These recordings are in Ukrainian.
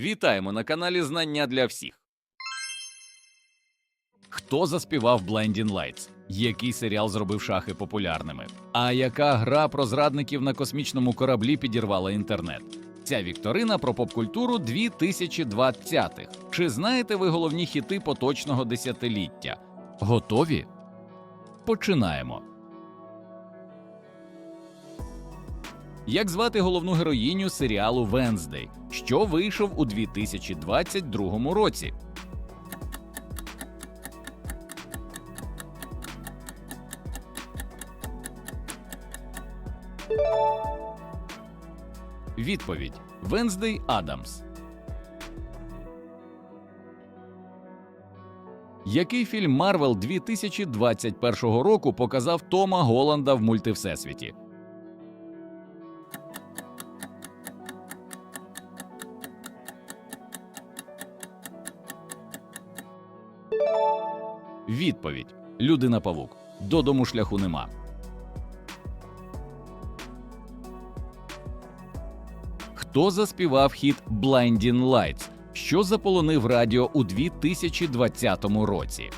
Вітаємо на каналі Знання для всіх. Хто заспівав Blinding Lights? Який серіал зробив шахи популярними? А яка гра про зрадників на космічному кораблі підірвала інтернет? Ця вікторина про попкультуру 2020-х. Чи знаєте ви головні хіти поточного десятиліття? Готові? Починаємо. Як звати головну героїню серіалу Венздей, що вийшов у 2022 році? Відповідь Венздей Адамс. Який фільм Марвел 2021 року показав Тома Голланда в мультивсесвіті? Відповідь Людина Павук. Додому шляху нема. Хто заспівав хіт Blinding Lights, що заполонив радіо у 2020 році?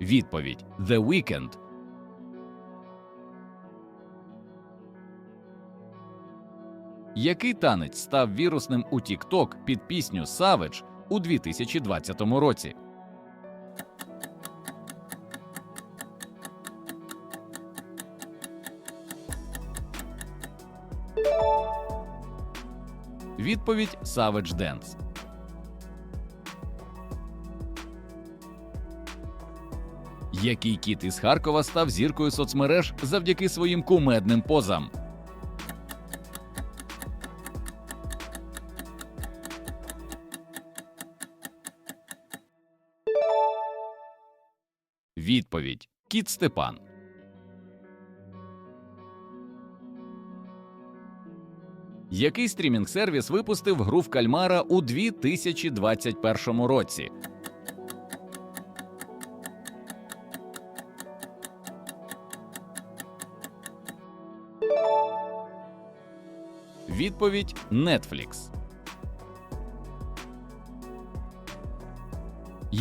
Відповідь The Weeknd. Який танець став вірусним у TikTok під пісню Savage у 2020 році? Відповідь Savage Dance. Який кіт із Харкова став зіркою соцмереж завдяки своїм кумедним позам? Відповідь Кіт Степан. Який стрімінг сервіс випустив гру в кальмара у 2021 році? Відповідь Netflix.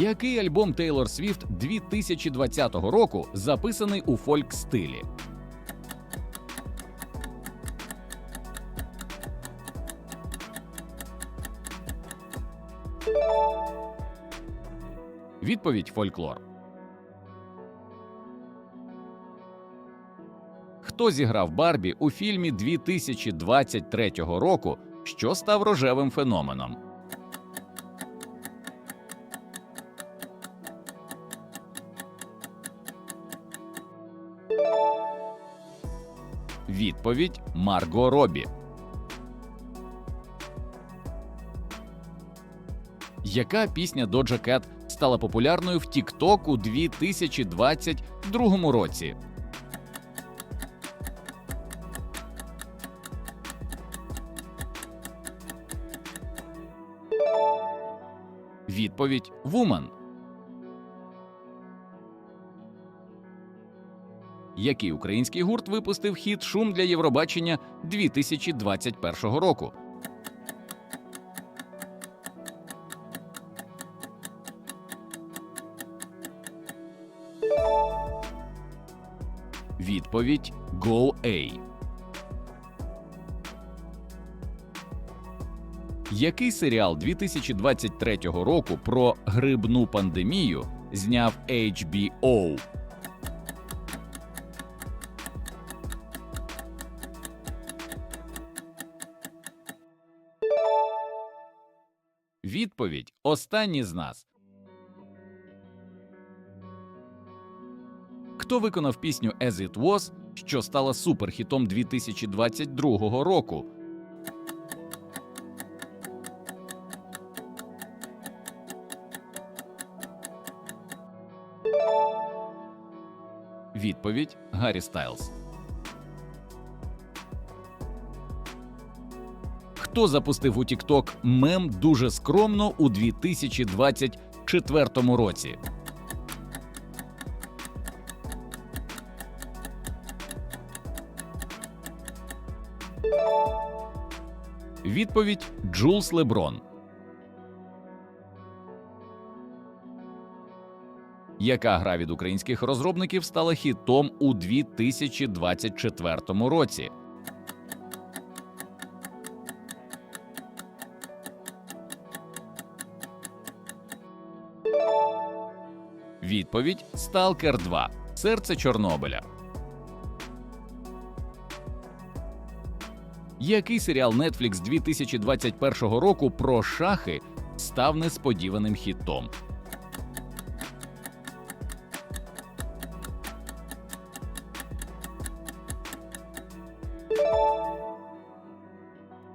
Який альбом Тейлор Свіфт 2020 року записаний у фольк стилі? Відповідь фольклор. Хто зіграв Барбі у фільмі 2023 року, що став рожевим феноменом? Відповідь Марго Робі. Яка пісня Doja Cat стала популярною в TikTok у 2022 році? Відповідь Woman. Який український гурт випустив хіт Шум для Євробачення 2021 року? Відповідь Go A. Який серіал 2023 року про грибну пандемію зняв HBO? Відповідь Останні з нас. Хто виконав пісню As It Was, що стала суперхітом 2022 року? Відповідь Гаррі Стайлз. хто запустив у TikTok мем дуже скромно у 2024 році. Відповідь Джулс Леброн. Яка гра від українських розробників стала хітом у 2024 році? Відповідь Сталкер 2. Серце Чорнобиля. Який серіал Netflix 2021 року про шахи став несподіваним хітом?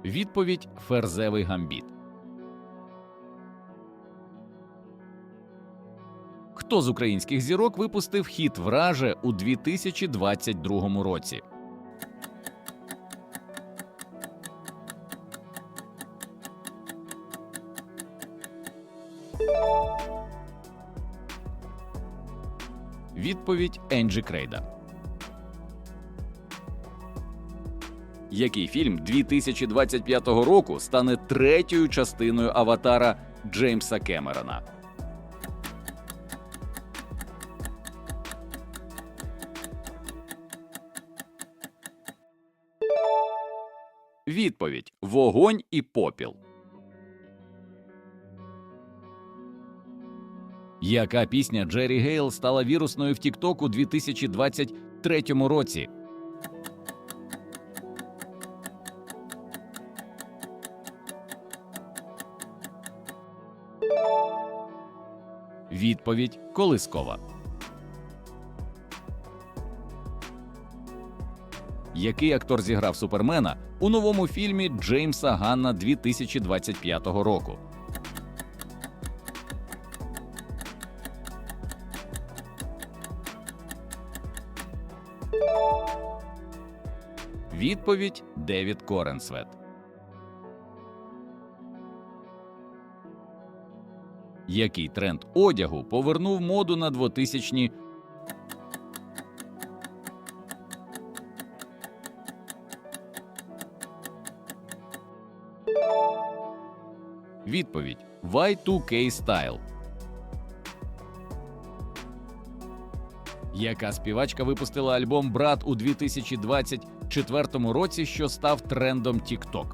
Відповідь Ферзевий гамбіт. Хто з українських зірок випустив хіт Враже у 2022 році? Відповідь Енджі Крейда. Який фільм 2025 року стане третьою частиною аватара Джеймса Кемерона? Відповідь Вогонь і попіл. Яка пісня Джері Гейл стала вірусною в TikTok у 2023 році? Відповідь Колискова. Який актор зіграв Супермена у новому фільмі Джеймса Ганна 2025 року? Відповідь Девід Коренсвет. Який тренд одягу повернув моду на 2000-ні Відповідь Y2K Style. Яка співачка випустила альбом Брат у 2024 році, що став трендом TikTok?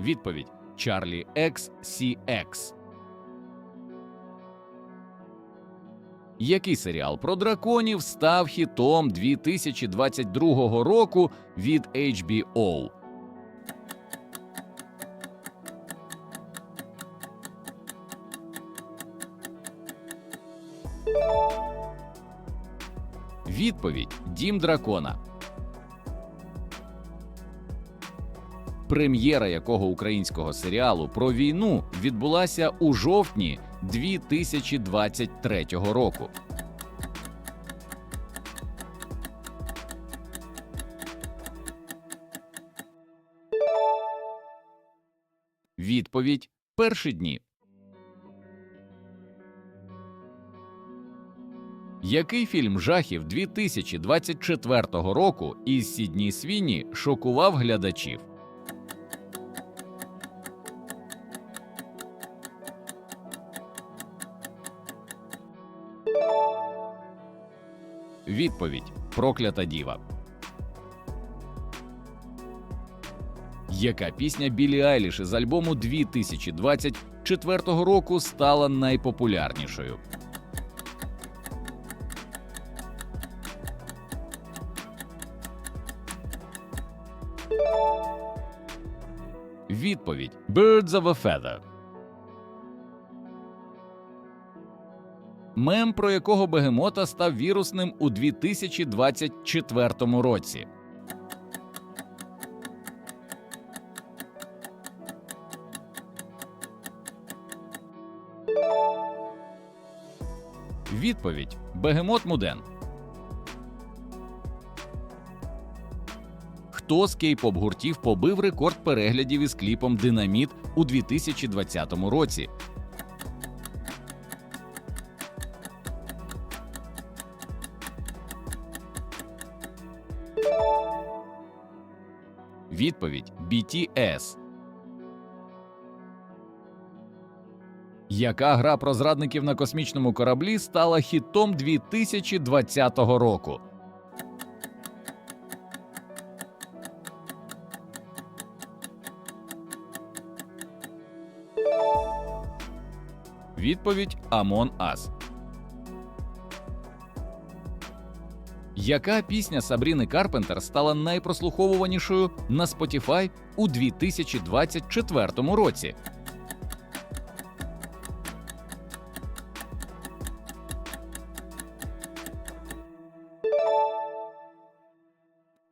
Відповідь Чарлі XCX. Який серіал про драконів став хітом 2022 року від HBO? Відповідь Дім дракона. Прем'єра якого українського серіалу про війну відбулася у жовтні 2023 року. Відповідь перші дні. Який фільм жахів 2024 року із Сідні Свіні шокував глядачів? Відповідь Проклята діва. Яка пісня Білі Айліш із альбому 2024 року стала найпопулярнішою? Відповідь Birds of a Feather. Мем, про якого бегемота став вірусним у 2024 році. Відповідь Бегемот Муден. Хто з кей-поп гуртів побив рекорд переглядів із кліпом Динаміт у 2020 році? Відповідь BTS. Яка гра про зрадників на космічному кораблі стала хітом 2020 року? Відповідь Among Us. Яка пісня Сабріни Карпентер стала найпрослуховуванішою на Spotify у 2024 році?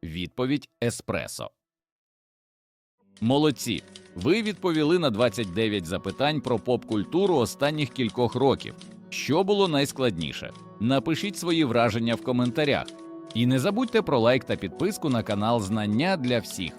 Відповідь Еспресо. Молодці. Ви відповіли на 29 запитань про поп-культуру останніх кількох років. Що було найскладніше? Напишіть свої враження в коментарях. І не забудьте про лайк та підписку на канал Знання для всіх.